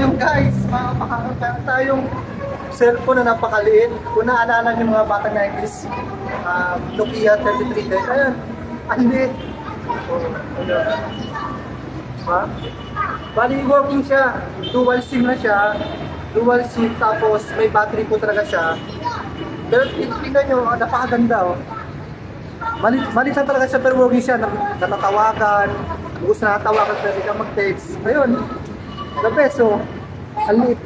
yung guys, makakakaroon tayong cellphone na napakaliit. Kung naalala niyo mga batang 90s, um, Nokia 3310, ayan, ang liit. Oh. Diba? Bali, working siya. Dual SIM na siya. Dual SIM, tapos may battery po talaga siya. Pero tingnan nyo, napakaganda oh. Malit, malit lang talaga siya pero working siya. Nat- Natatawagan. Gusto na natawagan pwede kang mag-text. Ayun. The best oh. Ang liit.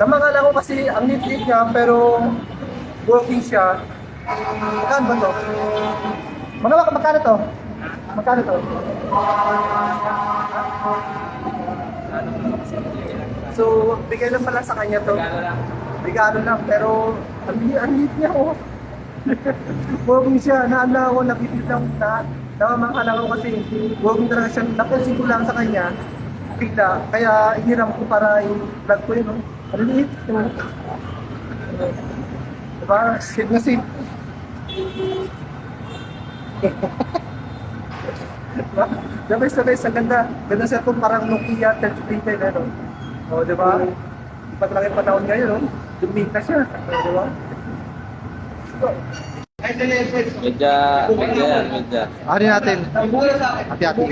Tama nga lang ko kasi ang liit-liit niya pero working siya. Magkano ba to? Magkano, magkano to? Magkano to? So, bigay lang pala sa kanya to. Regalo lang, pero ang liit, niya oh. Working siya, naala ako, nakikita lang na, namamanghala ako kasi working talaga siya. Napansin ko lang sa kanya, bigla, kaya iniram ko para i-vlog ko yun. Oh. Ang liit. Oh. Diba? Shit na shit. Diba? The best, ang ganda. Ganda siya itong parang Nokia 3310, ano? O, di ba? Iba talaga yung panahon ngayon, no? Lumit na siya. O, di ba? Medya, medya medya. Ano natin? Hati-hati.